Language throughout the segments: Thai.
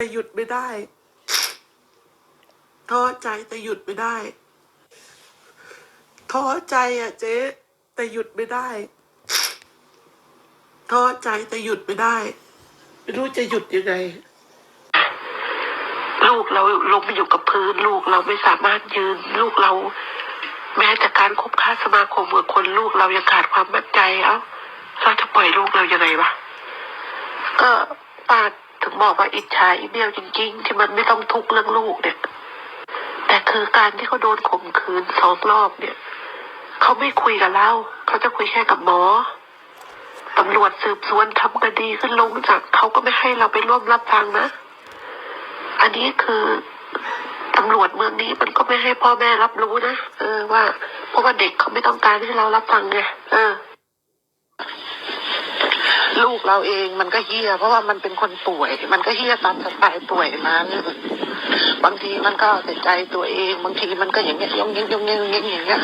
แต่หยุดไม่ได้ท้อใจแต่หยุดไม่ได้ท้อใจอะเจ๊แต่หยุดไม่ได้ท้อใจแต่หยุดไม่ได้ ไม่รู้จะหยุดยังไง ลูกเราลงไปอยู่กับพื้น ลูกเราไม่สามารถยืน ลูกเรา แม้แต่การคบค้าสมาคมกับคนลูกเรายังขาดความมั่นใจเอ้าเราจะปล่อยลูกเรายังไงวะก็ป้า ถึงบอกว่าอิจฉาอีเมลจริง ๆ ที่มันไม่ต้องทุกข์เรื่องลูกเนี่ย แต่คือการที่เขาโดนข่มขืนสองรอบเนี่ยเขาไม่คุยกับเราเขาจะคุยแค่กับหมอตำรวจสืบสวนทำคดีขึ้นลงจากเขาก็ไม่ให้เราไปร่วมรับฟังนะ อันนี้คือตำรวจเมืองนี้มันก็ไม่ให้พ่อแม่รับรู้นะเออว่าเพราะว่าเด็กเขาไม่ต้องการให้เรารับฟังไงเออ ลูกเราเองมันก็เฮี้ย เพราะว่ามันเป็นคนป่วย มันก็เฮี้ยตามสไตล์ป่วยมันบางทีมันก็เอาแต่ใจตัวเอง บางทีมันก็อย่างเงี้ยยงเงี้ยยงเงี้ยยงเงี้ยอย่างเงี้ย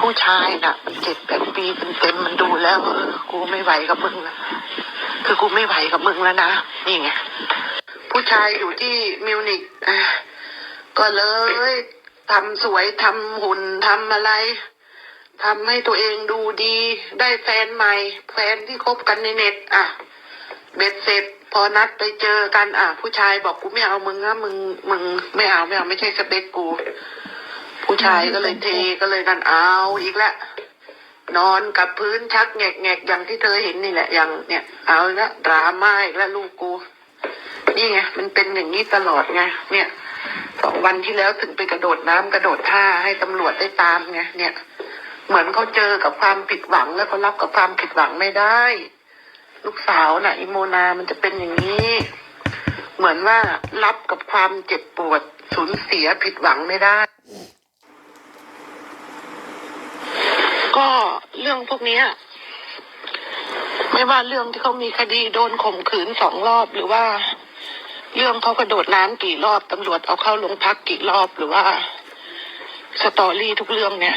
ผู้ชายน่ะ มันเจ็ดแปดปีเต็มๆมันดูแล้วเออกูไม่ไหวกับมึงละคือกูไม่ไหวกับมึงแล้วนะนี่ไงผู้ชายอยู่ที่มิวนิกก็เลยทำสวยทำหุ่นทำอะไร ทำให้ตัวเองดูดี ได้แฟนใหม่ แฟนที่คบกันในเน็ต อะ เบ็ดเสร็จ พอนัดไปเจอกัน อะ ผู้ชายบอกกูไม่เอามึงนะมึง มึงไม่เอาไม่เอาไม่ใช่สเปคกู ผู้ชายก็เลยเทก็เลยกันเอาอีกแล้วนอนกับพื้นชักแงกแงกอย่างที่เธอเห็นนี่แหละอย่างเนี่ยเอาล้วดราม่าอีกแล้วลูกกู นี่ไงมันเป็นอย่างนี้ตลอดไงเนี่ยสองวันที่แล้วถึงไปกระโดดน้ำกระโดดท่าให้ตำรวจได้ตามไงเนี่ย เหมือนเขาเจอกับความผิดหวังแล้วเขารับกับความผิดหวังไม่ได้ ลูกสาวน่ะอิโมนามันจะเป็นอย่างนี้ เหมือนว่ารับกับความเจ็บปวดสูญเสียผิดหวังไม่ได้ ก็เรื่องพวกนี้ไม่ว่าเรื่องที่เขามีคดีโดนข่มขืนสองรอบหรือว่า เรื่องเขากระโดดน้ำกี่รอบตำรวจเอาเข้าโรงพักกี่รอบหรือว่า สตอรี่ทุกเรื่องเนี่ย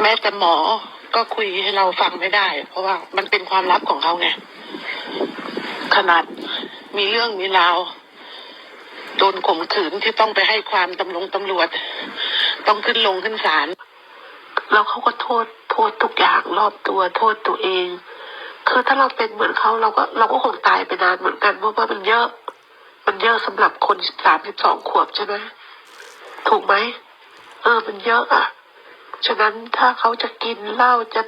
แม้แต่หมอก็คุยให้เราฟังไม่ได้ เพราะว่ามันเป็นความลับของเขาไงขนาดมีเรื่องมีราวโดนข่มขืนที่ต้องไปให้ความตำรวจตำรวจ ต้องขึ้นลงขึ้นศาลแล้วเขาก็โทษโทษทุกอย่างรอบตัวโทษตัวเอง คือถ้าเราเป็นเหมือนเขาเราก็เราก็คงตายไปนานเหมือนกันเพราะว่ามันเยอะ มันเยอะสำหรับคนสามสิบสองขวบใช่ไหมถูกไหมเออมันเยอะอะ ฉะนั้นถ้าเขาจะกินเหล้าจะ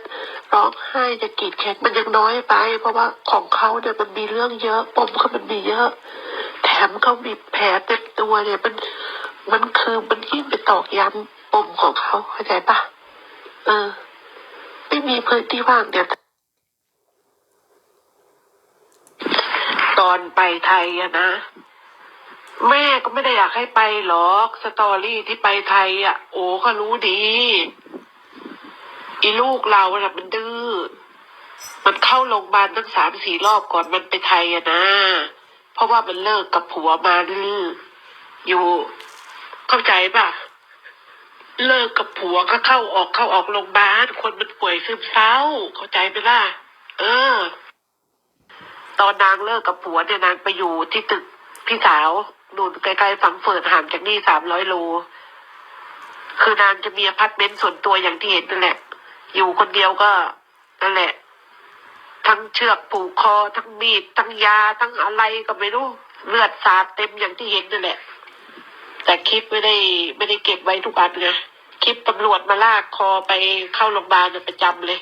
ร้องไห้จะกรีดแขนมันยังน้อยไป เพราะว่าของเขาเนี่ยมันมีเรื่องเยอะปมเขามันมีเยอะ แถมเขามีแผลเต็มตัวเนี่ยมันมันคือมันยิ่งไปตอกย้ำปมของเขาเข้าใจปะเออ ไม่มีพื้นที่ว่างเดี๋ยวตอนไปไทยอะนะ แม่ก็ไม่ได้อยากให้ไปหรอก สตอรี่ที่ไปไทยอะโอ้ก็รู้ดี อีลูกเราน่ะมันดื้อ มันเข้าโรงพยาบาลตั้งสามสี่รอบก่อนมันไปไทยอะนะ เพราะว่ามันเลิกกับผัวมาดื้ออยู่ เข้าใจปะเลิกกับผัวก็เข้าออกเข้าออกโรงพยาบาลคนมันป่วยซึมเศร้า เข้าใจไหมล่ะ เออ ตอนนางเลิกกับผัวเนี่ยนางไปอยู่ที่ตึกพี่สาวนู่นใกล้ๆฝังเฟิร์ดห่างจากนี่สามร้อยโล คือนางจะมีอพาร์ตเมนต์ส่วนตัวอย่างที่เห็นนั่นแหละ อยู่คนเดียวก็นั่นแหละ ทั้งเชือกผูกคอ ทั้งมีด ทั้งยา ทั้งอะไรก็ไม่รู้ เลือดสาดเต็มอย่างที่เห็นนั่นแหละ แต่คลิปไม่ได้ไม่ได้เก็บไว้ทุกอันไงคลิปตำรวจมาลากคอไปเข้าโรงพยาบาลประจำเลย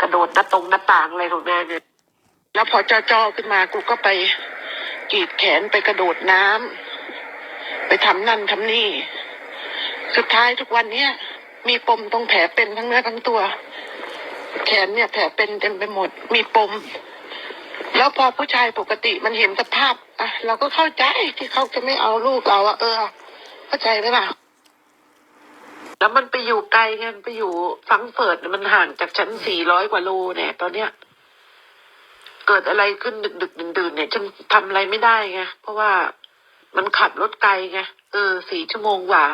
กระโดดหน้าตรงหน้าต่างอะไรของนางเนี่ยแล้วพอจ้อๆขึ้นมากูก็ไปกรีดแขนไปกระโดดน้ำไปทำนั่นทำนี่ สุดท้ายทุกวันเนี้ย มีปมตรงแผลเป็นทั้งเนื้อทั้งตัว แขนเนี่ยแผลเป็นเต็มไปหมด มีปม แล้วพอผู้ชายปกติมันเห็นสภาพอะเราก็เข้าใจที่เขาจะไม่เอาลูกเราอะเออ เข้าใจไหมล่ะแล้วมันไปอยู่ไกลไงมันไปอยู่ฟังเฟิร์ดมันห่างจากชั้นสี่ร้อยกว่าโลเนี่ยตอนเนี้ย เกิดอะไรขึ้นดึกดึกดื่นดื่นเนี่ยฉันทำอะไรไม่ได้ไงเพราะว่ามันขับรถไกลไงเออสี่ชั่วโมงกว่า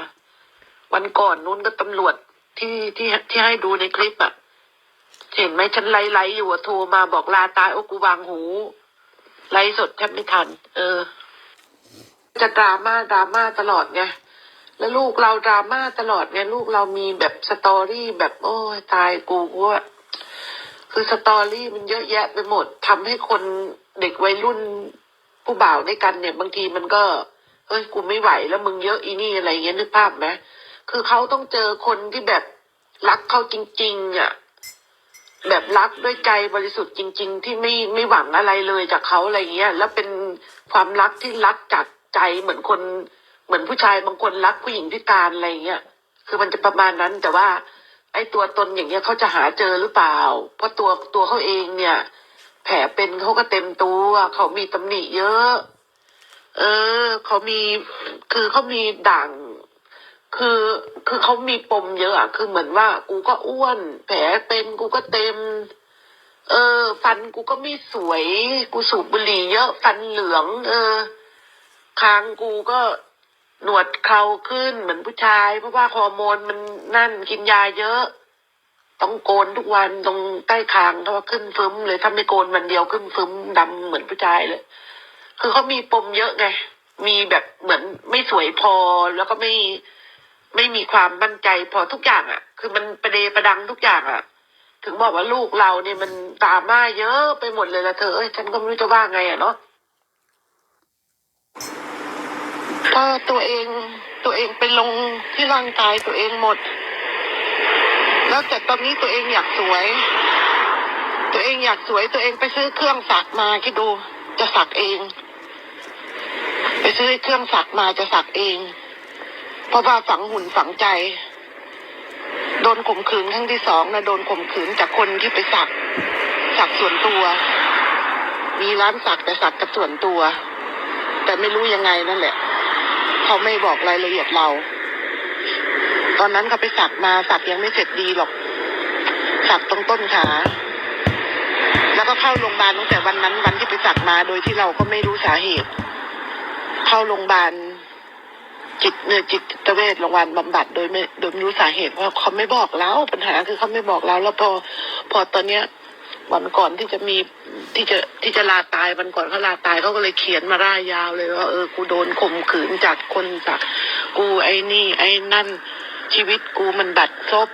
วันก่อนนู้นก็ตำรวจที่ที่ที่ให้ดูในคลิปอะเห็นไหมฉันไลฟ์ไลฟ์อยู่โทรมาบอกลาตายโอ้กูวางหู ไลฟ์สดแทบไม่ทัน เออ จะดราม่าดราม่าตลอดไงแล้วลูกเราดราม่าตลอดไงลูกเรามีแบบสตอรี่แบบโอ้ยตายกูกูว่าคือสตอรี่มันเยอะแยะไปหมดทำให้คนเด็กวัยรุ่นผู้บ่าวด้วยกันเนี่ย บางทีมันก็เฮ้ยกูไม่ไหวแล้วมึงเยอะอีนี่อะไรเงี้ยนึกภาพไหม คือเขาต้องเจอคนที่แบบรักเขาจริง ๆ อะ แบบรักด้วยใจบริสุทธิ์จริง ๆ ที่ไม่ไม่หวังอะไรเลยจากเขาอะไรเงี้ย แล้วเป็นความรักที่รักจากใจเหมือนคนเหมือนผู้ชายบางคนรักผู้หญิงพิการอะไรเงี้ย คือมันจะประมาณนั้น แต่ว่า ไอ้ตัวตนอย่างเงี้ยเขาจะหาเจอหรือเปล่า เพราะตัวตัวเขาเองเนี่ย แผลเป็นเขาก็เต็มตัวเขามีตำหนิเยอะ เออเขามีคือเขามีด่าง คือคือเขามีปมเยอะอะคือเหมือนว่า กูก็อ้วน แผลเป็นกูก็เต็ม เออ ฟันกูก็ไม่สวย กูสูบบุหรี่เยอะฟันเหลือง เออคางกูก็หนวดเคราขึ้นเหมือนผู้ชาย เพราะว่าฮอร์โมนมันนั่นกินยาเยอะ ต้องโกนทุกวันตรงใต้คางเพราะว่าขึ้นฟึมเลยถ้าไม่โกนวันเดียวขึ้นฟึมดำเหมือนผู้ชายเลย คือเขามีปมเยอะไงมีแบบเหมือนไม่สวยพอแล้วก็ไม่ ไม่มีความมั่นใจพอทุกอย่างอะ่ะ คือมันประเดประดังทุกอย่างอะ่ะ ถึงบอกว่าลูกเราเนี่ยมันดราม่าเยอะไปหมดเลยละเธอเอ้ยฉันก็ไม่รู้จะว่าไงอะ่ะเนาะก็ตัวเองตัวเองไปลงที่ร่างกายตัวเองหมด แล้วแต่ตอนนี้ตัวเองอยากสวย ตัวเองอยากสวยตัวเองไปซื้อเครื่องสักมาคิดดูจะสักเอง ไปซื้อเครื่องสักมาจะสักเอง เพราะว่าฝังหุ่นฝังใจ โดนข่มขืนครั้งที่สองนะโดนข่มขืนจากคนที่ไปสักสักส่วนตัว มีร้านสักแต่สักกับส่วนตัว แต่ไม่รู้ยังไงนั่นแหละ เขาไม่บอกรายละเอียดเรา ตอนนั้นเขาไปสักมาสักยังไม่เสร็จดีหรอก สักตรงต้นขาแล้วก็เข้าโรงพยาบาลตั้งแต่วันนั้นวันที่ไปสักมาโดยที่เราก็ไม่รู้สาเหตุ เข้าโรงพยาบาล จิตเนื้อจิตเวชโรงพยาบาลบำบัดโดยไม่โดยไม่รู้สาเหตุเพราะเขาไม่บอกเราปัญหาคือเขาไม่บอกเราแล้วพอ พอตอนเนี้ยวันก่อนที่จะมีที่จะที่จะลาตายวันก่อนเขาลาตายเขาก็เลยเขียนมาร่ายยาวเลยว่าเออกูโดนข่มขืนจากคนจากกูไอ้นี่ ไอ้นั่นชีวิตกูมันบัดซบ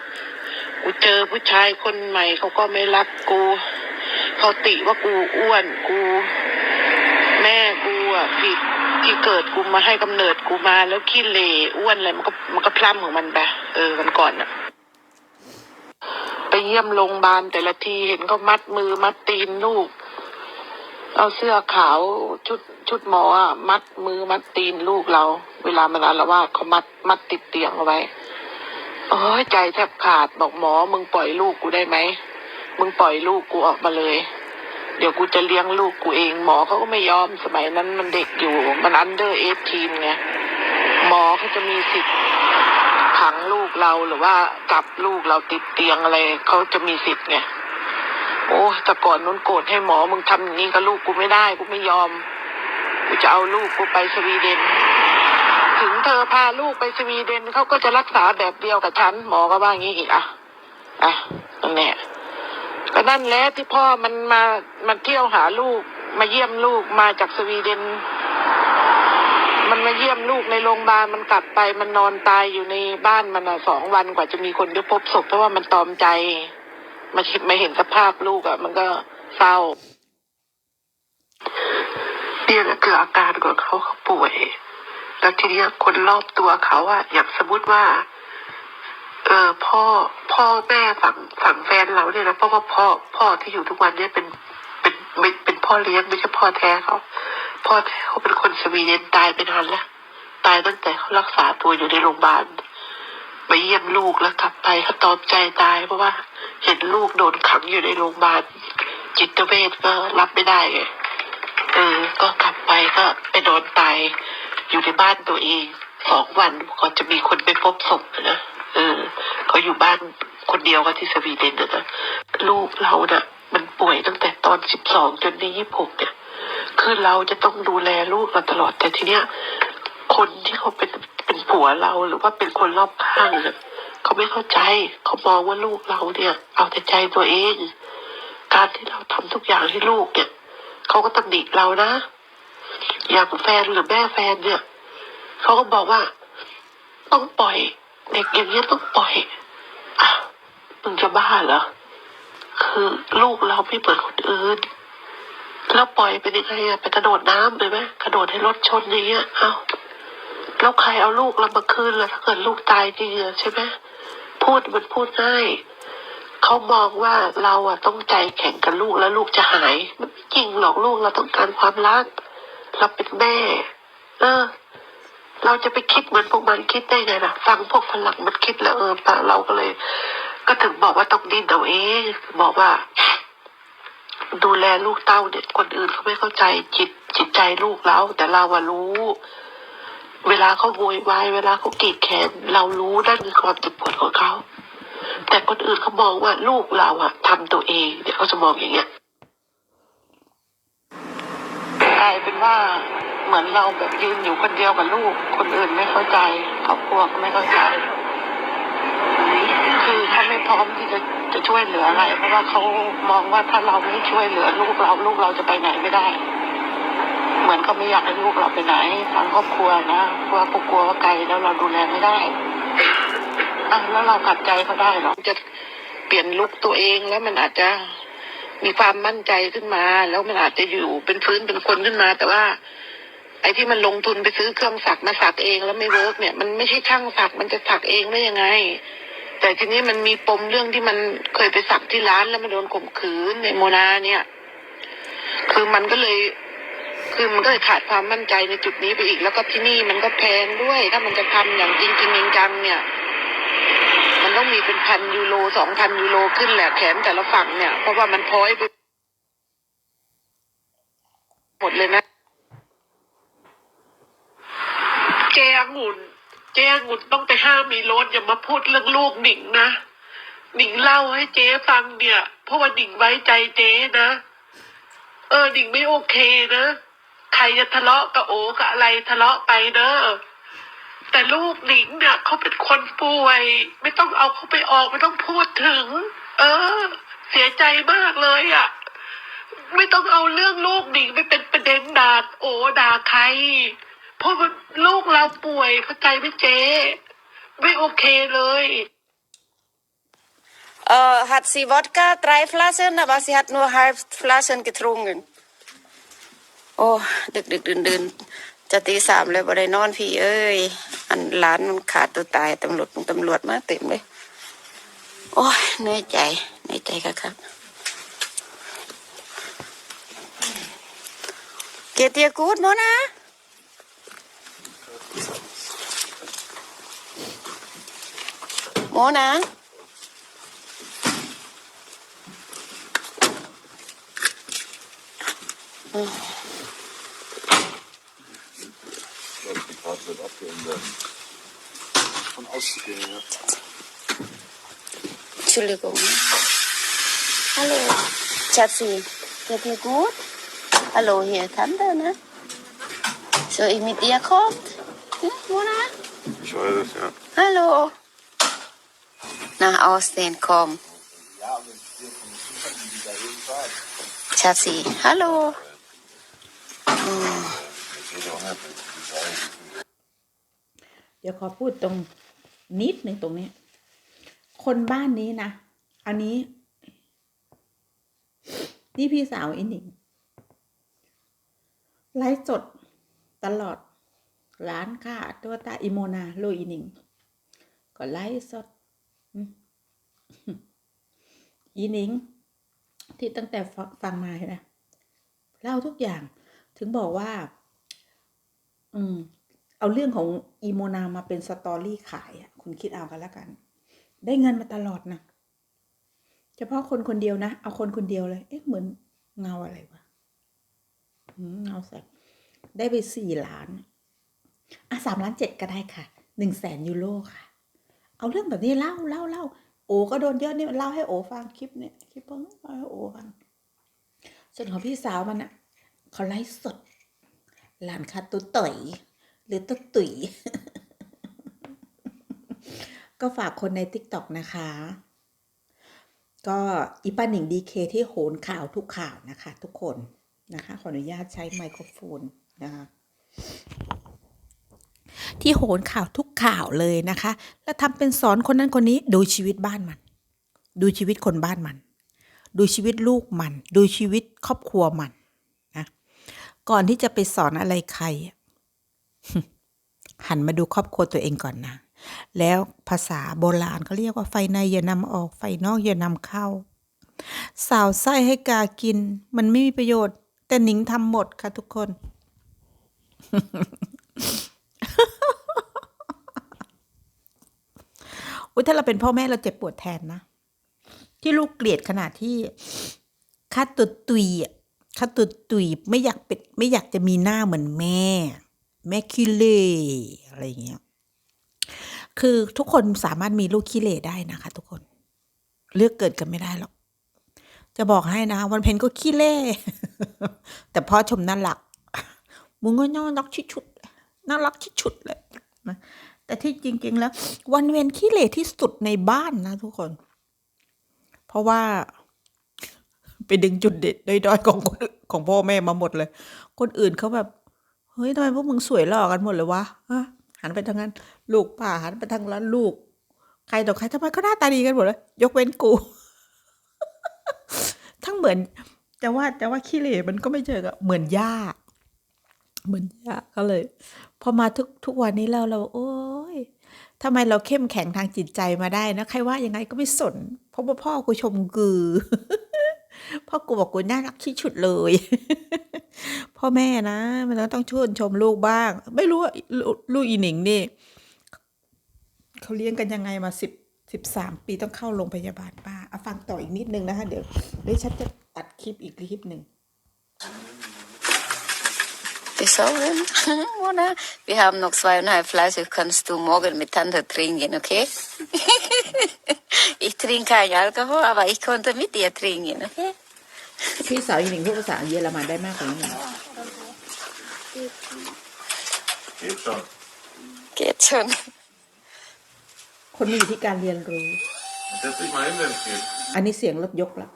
กูเจอผู้ชายคนใหม่เขาก็ไม่รักกูเขาติว่ากูอ้วนกู แม่กูอะผิด ที่เกิดกูมาให้กำเนิดกูมาแล้วขี้เหร่อ้วนอะไรมันก็มันก็พล่ำของมันไปเออวันก่อนอะไปเยี่ยมโรงพยาบาลแต่ละทีเห็นเขามัดมือมัดตีนลูก เอาเสื้อขาวชุดชุดหมออะมัดมือมัดตีนลูกเรา เวลามันอาละวาดเขามัดมัดติดเตียงเอาไว้โอ้ยใจแทบขาดบอกหมอมึงปล่อยลูกกูได้ไหมมึงปล่อยลูกกูออกมาเลย เดี๋ยวกูจะเลี้ยงลูกกูเอง หมอเขาก็ไม่ยอมสมัยนั้นมันเด็กอยู่ มันอันเดอร์เอทีนไงหมอเขาจะมีสิทธิ์ขังลูกเราหรือว่าจับลูกเราติดเตียงอะไรเขาจะมีสิทธิ์ไงโอ้แต่ก่อนนู้นโกรธให้หมอมึงทำอย่างนี้กับลูกกูไม่ได้กูไม่ยอมกูจะเอาลูกกูไปสวีเดน ถึงเธอพาลูกไปสวีเดนเขาก็จะรักษาแบบเดียวกับฉันหมอก็ว่างี้อีกอะอะนั่นแหละ ก็นั่นแหละที่พ่อมันมามาเที่ยวหาลูก มาเยี่ยมลูกมาจากสวีเดน มันมาเยี่ยมลูกในโรงพยาบาลมันกลับไปมันนอนตายอยู่ในบ้านมันอะสองวันกว่าจะมีคนได้พบศพเพราะว่ามันตอมใจ มาเห็นมาเห็นสภาพลูกอะ มันก็เศร้าเนี่ยแหละคืออาการของเขาเขาป่วย แล้วทีเนี้ยคนรอบตัวเขาอะอย่างสมมติว่า เออพ่อพ่อแม่ฝั่งฝั่งแฟนเราเนี่ยนะเพราะว่าพ่อพ่อที่อยู่ทุกวันเนี่ยเป็นเป็นเป็นเป็นพ่อเลี้ยงไม่ใช่พ่อแท้เขาพ่อแท้เขาเป็นคนสวีเดนตายไปนานแล้วตายตั้งแต่เขารักษาตัวอยู่ในโรงพยาบาลไปเยี่ยมลูกแล้วกลับไปเขาตอมใจตาย เพราะว่าเห็นลูกโดนขังอยู่ในโรงพยาบาลจิตเวชก็รับไม่ได้ไงเออก็กลับไปก็ไปนอนตายอยู่ในบ้านตัวเองสองวันก่อนจะมีคนไปพบศพนะ เออเขาอยู่บ้านคนเดียวกันที่สวีเดนนะนะลูกเราเนะ่ะ มันป่วยตั้งแต่ตอนสิบสองจนนี่ยี่สิบหกเนี่ยคือเราจะต้องดูแลลูกเราตลอดแต่ทีเนี้ยคนที่เขาเป็นเป็นผัวเราหรือว่าเป็นคนรอบข้างเนี่ยเขาไม่เข้าใจเขามองว่าลูกเราเนี่ย เอาแต่ใจตัวเอง การที่เราทำทุกอย่างให้ลูกเนี่ยเขาก็ตำหนิเรานะ อย่างแฟนหรือแม่แฟนเนี่ยเขาก็บอกว่าต้องปล่อย เด็กอย่างนี้ยต้องปล่อยอะมึงจะบ้าเหรอคือลูกเราไม่เปิดคนอื่นแล้วปล่อยไปยังไงอะไปกระโดดน้ำเลยไหมกระโดดให้รถชนอย่างเงี้ยเอาแล้วใครเอาลูกเรามาคืนล่ะถ้าเกิดลูกตายจริงอะใช่ไหมพูดมันพูดง่ายเขามองว่าเราอะต้องใจแข็งกับลูกแล้วลูกจะหายมันไม่จริงหรอกลูกเราต้องการความรัก เราเป็นแม่ เออ เราจะไปคิดเหมือนพวกมันคิดได้ไงล่ะ ฟังพวกฝรั่งมันคิดแล้วเออปะเราก็เลย ก็ถึงบอกว่าต้องดิ้นเอาเองบอกว่า ดูแลลูกเต้าเนี่ยคนอื่นเขาไม่เข้าใจจิตจิตใจลูกเราแต่เราอะรู้ เวลาเขาโวยวายเวลาเขากรีดแขน เรารู้นั่นคือความเจ็บปวดของเขาแต่คนอื่นเขามองว่าลูกเราอะทำตัวเองเนี่ยเขาจะมองอย่างเงี้ยกลายเป็นว่า เหมือนเราแบบยืนอยู่คนเดียวกับลูก คนอื่นไม่เข้าใจครอบครัวก็ไม่เข้าใจ คือเขาไม่พร้อมที่จะจะช่วยเหลืออะไร เพราะว่าเขามองว่าถ้าเราไม่ช่วยเหลือลูกเราลูกเราจะไปไหนไม่ได้ เหมือนเขาไม่อยากให้ลูกเราไปไหนทางครอบครัวนะเพราะว่ากลัวว่าไกลแล้วเราดูแลไม่ได้อะแล้วเราขัดใจเขาได้เหรอจะเปลี่ยนลุกตัวเองแล้วมันอาจจะมีความมั่นใจขึ้นมา แล้วมันอาจจะอยู่เป็นพื้นเป็นคนขึ้นมา แต่ว่า ไอ้ที่มันลงทุนไปซื้อเครื่องสักมาสักเองแล้วไม่เวิร์กเนี่ยมันไม่ใช่ช่างสักมันจะสักเองได้ยังไง แต่ทีนี้มันมีปมเรื่องที่มันเคยไปสักที่ร้านแล้วมันโดนข่มขืนในโมนาเนี่ย คือมันก็เลย คือมันก็เลยขาดความมั่นใจในจุดนี้ไปอีก แล้วก็ที่นี่มันก็แพงด้วย ถ้ามันจะทำอย่างจริงจริงจังเนี่ย มันต้องมีเป็นพันยูโรสองพันยูโรขึ้นแหละแขนแต่ละฝั่งเนี่ยเพราะว่ามันพ้อยไปหมดเลยนะ เจองุ่น เจองุ่นต้องไปห้ามมีรถอย่ามาพูดเรื่องลูกหนิงนะหนิงเล่าให้เจ๊ฟังเนี่ย เพราะว่าหนิงไว้ใจเจ๊นะ เออหนิงไม่โอเคนะใครจะทะเลาะกับโอกับอะไรทะเลาะไปเนอะแต่ลูกหนิงเนี่ยเขาเป็นคนป่วย ไม่ต้องเอาเขาไปออกไม่ต้องพูดถึง เออ เสียใจมากเลยอะ่ะ ไม่ต้องเอาเรื่องลูกหนิงไปเป็นประเด็นด่าโอด่าใคร เพราะลูกเราป่วยเข้าใจไหมเจ๊ ไม่โอเคเลย Äh, hat sie Wodka, drei Flaschen, aber sie hat nur halb Flaschen getrunken. โอ้ดึกดึกดื่นดื่นจะตีสามเลยบ่ได้นอนพี่เอ้ย อันหลานมันขาดตัวตายตำรวจตำรวจมาเต็มเลย โอ้ยเหนื่อยใจเหนื่อยใจครับครับ เกียรติกูดโมนะ Mona? Ich glaube, die Karte wird abgeändert. Von auszugehen, ja. Entschuldigung. Hallo, Schatzi. Geht dir gut? Hallo, hier Tante, ne? Soll ich mit dir kommen? Hm, Mona? Ich weiß es, ja. Hallo. Nach Aussehen, komm. Schatzi, hallo. เดี๋ยวขอพูดตรงนิดหนึ่งตรงนี้ คนบ้านนี้นะ อันนี้ นี่พี่สาวอินหนิงไลฟ์สดตลอด ร้านค่ะตัวตาอิโมนาโลอิหนิงก็ไลฟ์สดอีนิงที่ตั้งแต่ฟังมาเนะเล่าทุกอย่างถึงบอกว่า อืม เอาเรื่องของอีโมนามาเป็นสตอรี่ขายอะ คุณคิดเอากันแล้วกัน ได้เงินมาตลอดนะเฉพาะคนคนเดียวนะ เอาคนคนเดียวเลย เอ๊ะเหมือนเงาอะไรวะเงาแสบได้ไปสี่ล้าน อะสามล้านเจ็ดก็ได้ค่ะหนึ่งแสนยูโรค่ะ เอาเรื่องแบบนี้เล่าเล่าเล่าโอก็โดนเยอะนี่เล่าให้โอฟังคลิปเนี่ยคลิปเพิ่งเล่าให้โอฟังส่วนของพี่สาวมันอะเขาไลฟ์สดหลานคาตุต่อยหรือตุตุ๋ยก็ฝากคนใน t ิ k t o k นะคะ ก็อีป้าหนิงดีเคที่โหนข่าวทุกข่าวนะคะ ทุกคนนะคะ ขออนุญาตใช้ไมโครโฟนนะคะ ที่โหนข่าวทุกข่าวเลยนะคะ แล้วทำเป็นสอนคนนั้นคนนี้ดูชีวิตบ้านมัน ดูชีวิตคนบ้านมัน ดูชีวิตลูกมัน ดูชีวิตครอบครัวมันนะก่อนที่จะไปสอนอะไรใคร หันมาดูครอบครัวตัวเองก่อนนะ แล้วภาษาโบราณเขาเรียกว่าไฟในอย่านำออกไฟนอกอย่านำเข้า สาวไส้ให้กากิน มันไม่มีประโยชน์ แต่หนิงทำหมดค่ะทุกคน อุ้ยถ้าเราเป็นพ่อแม่เราเจ็บปวดแทนนะ ที่ลูกเกลียดขนาดที่คัดตุดตุยอะคัดตุดตุยไม่อยากเป็นไม่อยากจะมีหน้าเหมือนแม่ แม่ขี้เล่อะไรอย่างเงี้ยคือทุกคนสามารถมีลูกขี้เล่ได้นะคะ ทุกคน เลือกเกิดกันไม่ได้หรอก จะบอกให้นะ วันเพ็ญก็ขี้เล่แต่พ่อชมน่ารักมึงก็น่ารักชิชุด น่ารักชิชุดเลยนะแต่ที่จริง ๆ แล้ว วันเวนขี้เล่ที่สุดในบ้านนะทุกคน เพราะว่า ไปดึงจุดเด็ดด้อยๆของคนของพ่อแม่มาหมดเลย คนอื่นเขาแบบ เฮ้ยทำไมพวกมึงสวยหล่อกันหมดเลยวะหันไปทางนั้น ลูกป้าหันไปทางร้านลูก ใครต่อใครทำไมก็หน้าตาดีกันหมดเลย ยกเว้นกู ทั้งเหมือนจะว่าจะว่าขี้เหร่มันก็ไม่เจอกับเหมือนย่า เหมือนย่าก็เลย พอมาทุกทุกวันนี้เราเรา โอ้ยทำไมเราเข้มแข็งทางจิตใจมาได้นะใครว่ายังไงก็ไม่สน เพราะว่าพ่อกูชมกือพ่อกูบอกกูน่ารักที่สุดเลย พ่อแม่นะ มันต้องชื่นชมลูกบ้าง ไม่รู้ว่าลูลูกอีหนิงนี่เขาเลี้ยงกันยังไงมาสิบสิบสามปีต้องเข้าโรงพยาบาลป้าเอาฟังต่ออีกนิดนึงนะคะเดี๋ยวเดี๋ยวฉันจะตัดคลิปอีกคลิปหนึ่ง Bis morgen. Mona, wir haben noch zweieinhalb Flaschen. Kannst du morgen mit Tante trinken, okay? ich trinke kein Alkohol, aber ich konnte mit dir trinken, okay? พี่สาวอีหนิงพูดภาษาเยอรมันได้มากกว่านี้หน่อย Geht schon. Geht schon. คนมีอยู่ที่การเรียนรู้ Setz dich mal hin, wenn es geht. อันนี้เสียงรถยกละ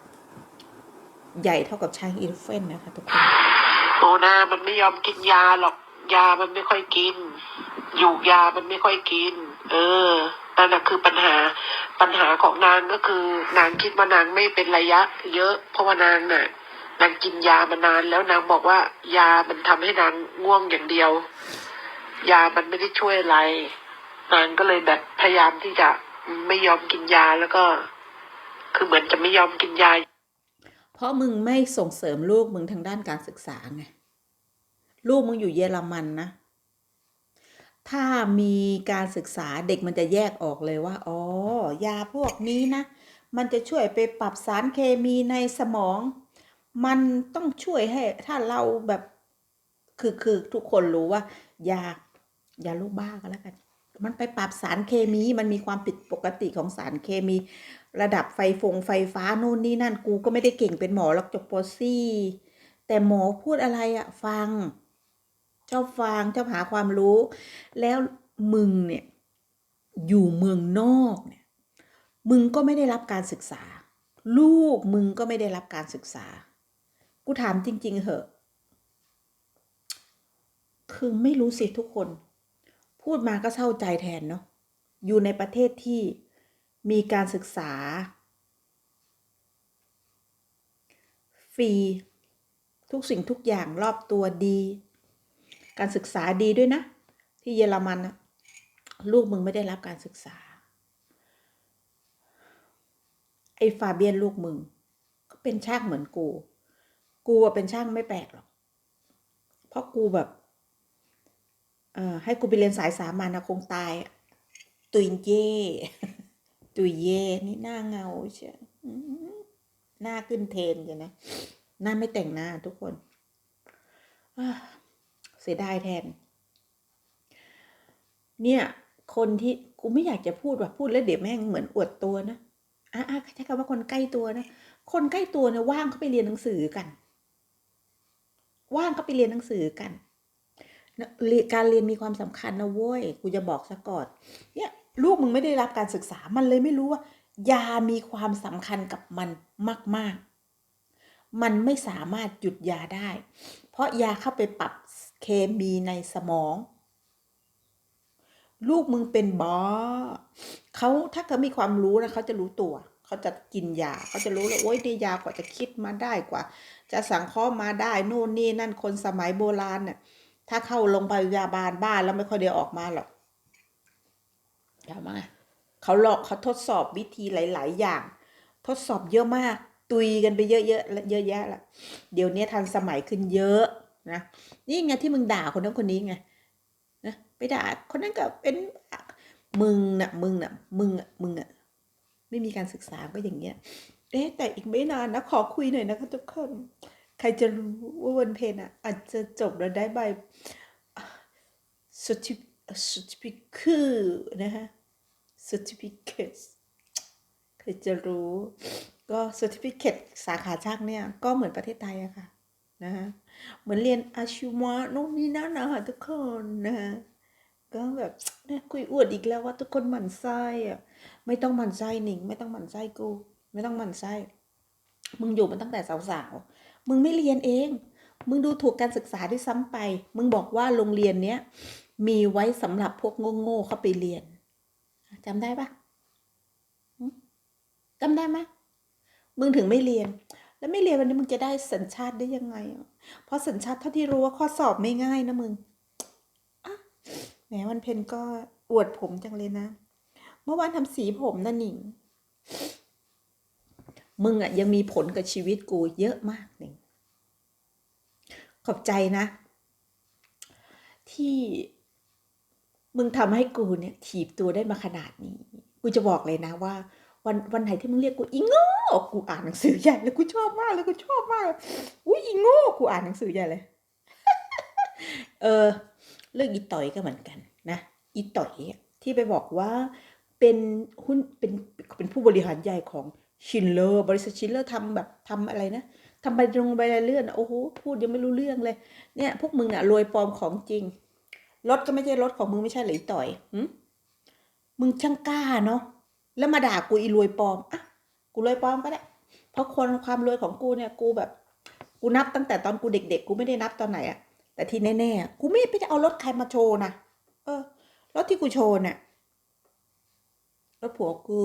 ใหญ่เท่ากับช้างอีเลฟเฟนนะคะทุกคน โอนามันไม่ยอมกินยาหรอก ยามันไม่ค่อยกิน อยู่ยามันไม่ค่อยกิน เออนั่นแหะคือปัญหาปัญหาของนางก็คือ นางคิดว่านางไม่เป็นระยะ เยอะเพราะว่านางน่ะนางกินยามานานแล้วนางบอกว่า ยามันทำให้นางง่วงอย่างเดียว ยามันไม่ได้ช่วยอะไร นางก็เลยแบบพยายามที่จะไม่ยอมกินยาแล้วก็ คือเหมือนจะไม่ยอมกินยา เพราะมึงไม่ส่งเสริมลูกมึงทางด้านการศึกษาไง ลูกมึงอยู่เยอรมันนะ ถ้ามีการศึกษาเด็กมันจะแยกออกเลยว่า อ๋อ ยาพวกนี้นะ มันจะช่วยไปปรับสารเคมีในสมอง มันต้องช่วยให้ ถ้าเราแบบ คือคือทุกคนรู้ว่า ยา ยาลูกบ้าก็แล้วกัน มันไปปรับสารเคมี มันมีความผิดปกติของสารเคมี ระดับไฟฟงไฟฟ้านู่นนี่นั่นกูก็ไม่ได้เก่งเป็นหมอหรอกจบปอซี่ แต่หมอพูดอะไรอะฟังชอบฟังชอบหาความรู้ แล้วมึงเนี่ยอยู่เมืองนอกเนี่ยมึงก็ไม่ได้รับการศึกษา ลูกมึงก็ไม่ได้รับการศึกษา กูถามจริง ๆเหอะ คือไม่รู้สิทุกคน พูดมาก็เศร้าใจแทนเนาะอยู่ในประเทศที่มีการศึกษา ฟรี ทุกสิ่งทุกอย่างรอบตัวดี การศึกษาดีด้วยนะ ที่เยอรมันนะลูกมึงไม่ได้รับการศึกษา ไอ้ฟาเบียนลูกมึง ก็เป็นช่างเหมือนกู กูอะเป็นช่างไม่แปลกหรอก เพราะกูแบบ เอ่อให้กูไปเรียนสายสามัญนะคงตาย ตุยเย่ตุยเย่นี่หน้าเงาใช่อืมหน้าขึ้นเทนจ้ะนะ หน้าไม่แต่งหน้าทุกคนเสียดายแทน เนี่ย คนที่กูไม่อยากจะพูดว่าพูดแล้วเดี๋ยวแม่งเหมือนอวดตัวนะอะอะใช้คำว่าคนใกล้ตัวนะ คนใกล้ตัวเนี่ยว่างเขาไปเรียนหนังสือกัน ว่างเขาไปเรียนหนังสือกัน การเรียนมีความสำคัญนะเว้ยกูจะบอกซะก่อนเนี่ยลูกมึงไม่ได้รับการศึกษามันเลยไม่รู้ว่า ยามีความสำคัญกับมันมาก ๆ มันไม่สามารถหยุดยาได้ เพราะยาเข้าไปปรับเคมีในสมอง ลูกมึงเป็นบอเขาถ้าเขามีความรู้นะเขาจะรู้ตัวเขาจะกินยาเขาจะรู้เลยโอ๊ยในยากว่าจะคิดมาได้กว่า จะสังเคราะห์มาได้นู่นนี่นั่นคนสมัยโบราณเนี่ย ถ้าเข้าโรงพยาบาลบ้านแล้วไม่ค่อยได้ออกมาหรอกเดี๋ยวมาเขาหลอกเขาทดสอบวิธีหลาย ๆ อย่าง ทดสอบเยอะมาก ตุยกันไปเยอะๆเยอะแยะละเดี๋ยวนี้ทันสมัยขึ้นเยอะนะนี่ไงที่มึงด่าคนนั้นคนนี้ไงนะไปด่าคนนั้นก็เป็นมึงน่ะมึงน่ะมึงอะมึงอะไม่มีการศึกษาก็อย่างเงี้ยเอ๊แต่อีกไม่นานนะขอคุยหน่อยนะคะทุกคน รจะรู้ว่าวันเพนอะอาจจะจบแล้วได้ใบสติสุติพิคือนะฮะ certificate ใครจะรู้ก็ certificate สาขาช่างเนี่ย ก็เหมือนประเทศไทยอะค่ะนะฮะเหมือนเรียนอาชีวะโน่นนี่นั่นนะคะทุกคนนะฮะก็แบบนี่ยคุยอวดอีกแล้วว่าทุกคนหมั่นไส้อะไม่ต้องหมั่นไส้หนิง ไม่ต้องหมั่นไส้กู ไม่ต้องหมั่นไส้มึงอยู่มาตั้งแต่สาวๆ มึงไม่เรียนเอง มึงดูถูกการศึกษาด้วยซ้ำไป มึงบอกว่าโรงเรียนเนี้ยมีไว้สำหรับพวกโง่ๆเข้าไปเรียนจำได้ปะจำได้ไหมมึงถึงไม่เรียน แล้วไม่เรียนวันนี้มึงจะได้สัญชาติได้ยังไง เพราะสัญชาติเท่าที่รู้ว่าข้อสอบไม่ง่ายนะมึงแหมวันเพ็ญก็อวดผมจังเลยนะ เมื่อวานทำสีผมนะหนิง มึงอะยังมีผลกับชีวิตกูเยอะมากหนิงขอบใจนะ ที่มึงทำให้กูเนี่ยถีบตัวได้มาขนาดนี้ กูจะบอกเลยนะว่า วันวันไหนที่มึงเรียกกูอีโง่กูอ่านหนังสือใหญ่เลยกูชอบมากเลยกูชอบมากอุ้ยอีโง่กูอ่านหนังสือใหญ่เลย เออเรื่องอีต่อยก็เหมือนกันนะอีต่อยที่ไปบอกว่าเป็นหุ้นเป็นเป็นผู้บริหารใหญ่ของ ชินเลอร์บริษัทชินเลอร์ทำแบบทำอะไรนะทำใบตรงใบเลื่อนโอ้โหพูดยังไม่รู้เรื่องเลย เนี่ยพวกมึงเนี่ยรวยปลอมของจริงรถก็ไม่ใช่รถของมึงไม่ใช่หรออีต่อยมึงช่างกล้าเนาะแล้วมาด่ากูอีรวยปลอมอะกูรวยปลอมก็ได้ เพราะคนความรวยของกูเนี่ยกูแบบ กูนับตั้งแต่ตอนกูเด็ก ๆ กูไม่ได้นับตอนไหนอะแต่ที่แน่ๆกูไม่ไปจะเอารถใครมาโชว์นะเออรถที่กูโชว์เนี่ยรถผัวกู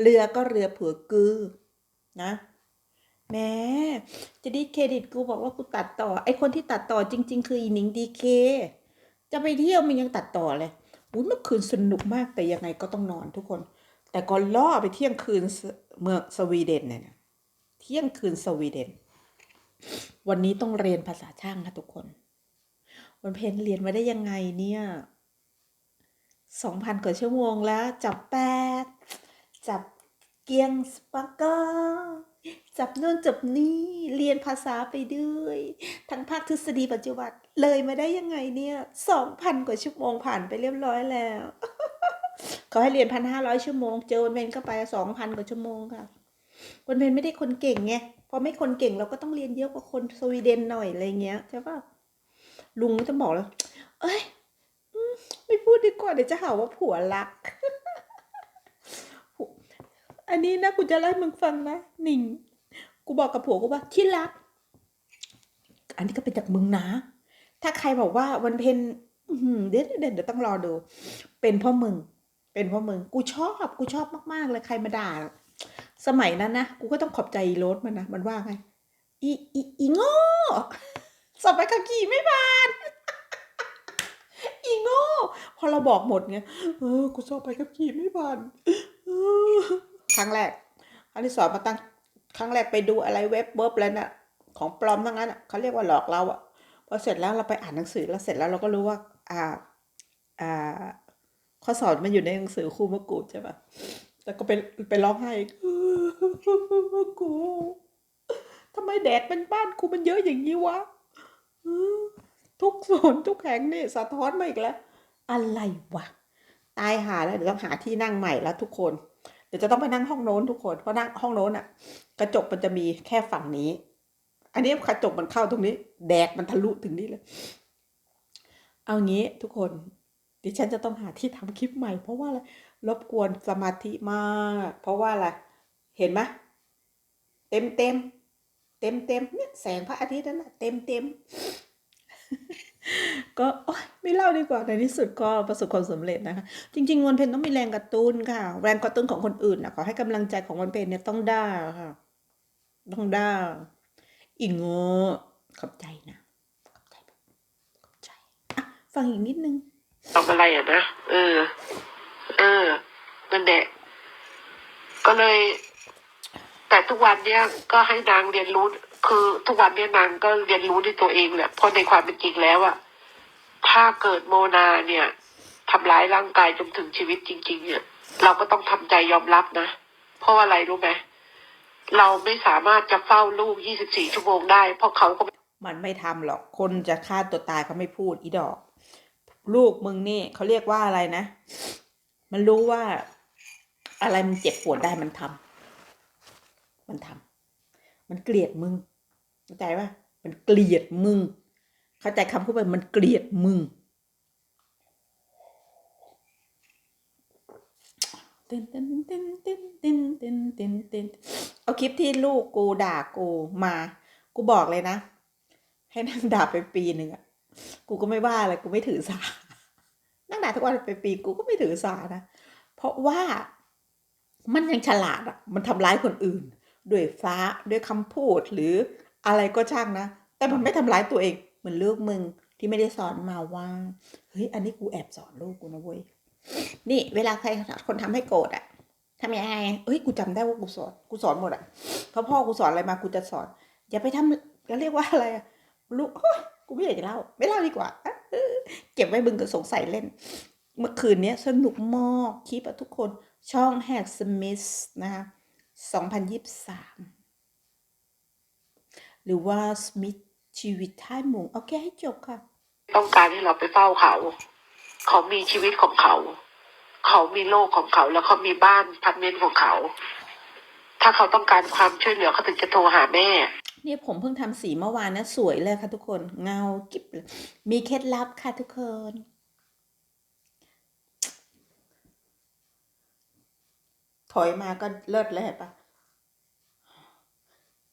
เรือก็เรือผัวกูนะแม่จะดีเครดิตกูบอกว่ากูตัดต่อ ไอคนที่ตัดต่อจริง ๆ คืออีหนิงดีเค จะไปเที่ยวมันยังตัดต่อเลยอุ้ยเมื่อคืนสนุกมากแต่ยังไงก็ต้องนอนทุกคน แต่ก็ล่อไปเที่ยงคืนเมืองสวีเดนเนี่ยเที่ยงคืนสวีเดน วันนี้ต้องเรียนภาษาช่างค่ะทุกคน วันเพนเรียนมาได้ยังไงเนี่ยสองพันกว่าชั่วโมงแล้วจับแปด จับเกียงสปากเกอร์จับนู่นจับนี่เรียนภาษาไปด้วย ทั้งภาคทฤษฎีปัจจุบันเลยมาได้ยังไงเนี่ยสองพันกว่าชั่วโมงผ่านไปเรียบร้อยแล้วเขาให้เรียนพันห้าร้อยชั่วโมง เจอวันเพนก็ไปสองพันกว่าชั่วโมงค่ะวันเพนไม่ได้คนเก่งไงพอไม่คนเก่งเราก็ต้องเรียนเยอะกว่าคนสวีเดนหน่อยอะไรเงี้ยใช่ปะลุงก็จะบอกแล้วเอ้ยไม่พูดดีกว่าเดี๋ยวจะหาว่าผัวรัก อันนี้นะกูจะเล่าให้มึงฟังนะหนิง กูบอกกับผัวกูว่าที่รัก อันนี้ก็เป็นจากมึงนะ ถ้าใครบอกว่าวันเพ็ญเดี๋ยวเดี๋ยวเดี๋ยวต้องรอดู เป็นเพราะมึง เป็นเพราะมึง กูชอบกูชอบมากๆเลยใครมาด่า สมัยนั้นนะกูก็ต้องขอบใจโรสมันนะมันว่าไงอีอีอีโง่สอบไปขับขี่ไม่ผ่านอีโง่พอเราบอกหมดไงเออกูสอบไปขับขี่ไม่ผ่านเออ ครั้งแรก ครั้งที่สองมาตั้งครั้งแรกไปดูอะไรเว็บเบิร์บแล้วน่ะของปลอมทั้งนั้นอะเขาเรียกว่าหลอกเราอะพอเสร็จแล้วเราไปอ่านหนังสือแล้วเสร็จแล้วเราก็รู้ว่า อ่า อ่า ข้อสอบมันอยู่ในหนังสือครูมะกรูดใช่ปะแล้วก็ไปไปร้องไห้กูทำไมแดดเป็นบ้านกูมันเยอะอย่างนี้วะทุกส่วนทุกแห่งนี่สะท้อนมาอีกแล้ว อะไรวะ ตายหาแล้วเดี๋ยวต้องหาที่นั่งใหม่แล้วทุกคน ดี๋ยวจะต้องไปนั่งห้องโน้นทุกคน เพราะนั่งห้องโน้นอะกระจกมันจะมีแค่ฝั่งนี้ อันนี้กระจกมันเข้าตรงนี้ แดดมันทะลุถึงนี่เลย เอางี้ทุกคน ดิฉันจะต้องหาที่ทำคลิปใหม่ เพราะว่าอะไร รบกวนสมาธิมาก เพราะว่าอะไร เห็นไหมเต็มเต็มเต็มเต็มเนี่ยแสงพระอาทิตย์นั่นนะเต็มเต็ม ก็ไม่เล่าดีกว่าในที่สุดก็ประสบความสำเร็จนะคะ จริงๆวันเพ็ญต้องมีแรงกระตุ้นค่ะ แรงกระตุ้นของคนอื่นนะขอให้กำลังใจของวันเพ็ญเนี่ยต้องได้ค่ะ ต้องได้อีโง่ขอบใจนะขอบใจขอบใจอะฟังอีกนิดนึงทำอะไรอะนะเออ เออนั่นแหละก็เลย แต่ทุกวันเนี้ยก็ให้นางเรียนรู้ คือทุกวันเนี้ยนางก็เรียนรู้ด้วยตัวเองแหละเพราะในความเป็นจริงแล้วอะถ้าเกิดโมนาเนี่ยทำร้ายร่างกายจนถึงชีวิตจริง ๆ เนี่ย เราก็ต้องทำใจยอมรับนะ เพราะอะไรรู้ไหมเราไม่สามารถจะเฝ้าลูก 24 ชั่วโมงได้ เพราะเขาก็มันไม่ทำหรอก คนจะฆ่าตัวตายเขาไม่พูดอีดอก ลูกมึงนี่เขาเรียกว่าอะไรนะ มันรู้ว่า อะไรมันเจ็บปวดได้มันทำมันทำมันเกลียดมึง เข้าใจปะมันเกลียดมึง เข้าใจคำพูดไปมันเกลียดมึงเต้นต้นต้นต้นต้นต้นต้นต้นเอาคลิปที่ลูกกูด่ากูมา กูบอกเลยนะ ให้นั่งด่าไปปีหนึ่งอะกูก็ไม่ว่าเลยกูไม่ถือสา นั่งด่าทุกวันไปปีกูก็ไม่ถือสานะ เพราะว่ามันยังฉลาดอะมันทำร้ายคนอื่น ด้วยฟ้าด้วยคำพูดหรือ อะไรก็ช่างนะ แต่มันไม่ทำร้ายตัวเอง เหมือนลูกมึงที่ไม่ได้สอนมาว่า เฮ้ย อันนี้กูแอบสอนลูกกูนะเว้ย นี่เวลาใครคนทำให้โกรธอะทำยังไง เฮ้ย กูจำได้ว่ากูสอน กูสอนหมดอะเพราะพ่อกูสอนอะไรมา กูจะสอน อย่าไปทำก็เรียกว่าอะไรอะลูกโอ๊ยกูไม่อยากจะเล่า ไม่เล่าดีกว่า เก็บไว้บึงก็สงสัยเล่น เมื่อคืนเนี้ยสนุกมากคลิปอะทุกคน ช่องแฮกสมิธนะคะ2023 หรือว่าสมิธชีวิตท้ายหมงโอเคให้จบค่ะ ต้องการให้เราไปเฝ้าเขา เขามีชีวิตของเขา เขามีโลกของเขา แล้วเขามีบ้านพันเมนต์ของเขา ถ้าเขาต้องการความช่วยเหลือเขาถึงจะโทรหาแม่ เนี่ยผมเพิ่งทำสีเมื่อวานนะสวยเลยค่ะทุกคน เงากิ๊บเลยมีเคล็ดลับค่ะทุกคนถอยมาก็เลิศเลยเห็นปะ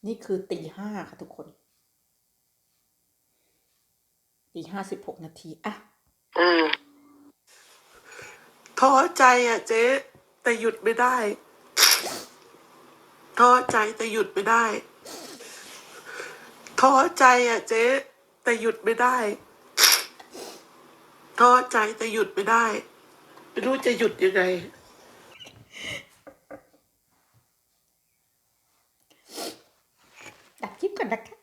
นี่คือตีห้าค่ะทุกคนตีห้าสิบหกนาทีอะอท้อใจอะเจ๊แต่หยุดไม่ได้ท้อใจแต่หยุดไม่ได้ท้อใจอะเจ๊แต่หยุดไม่ได้ท้อใจแต่หยุดไม่ได้ ไม่รู้จะหยุดยังไง Daqui, daqui.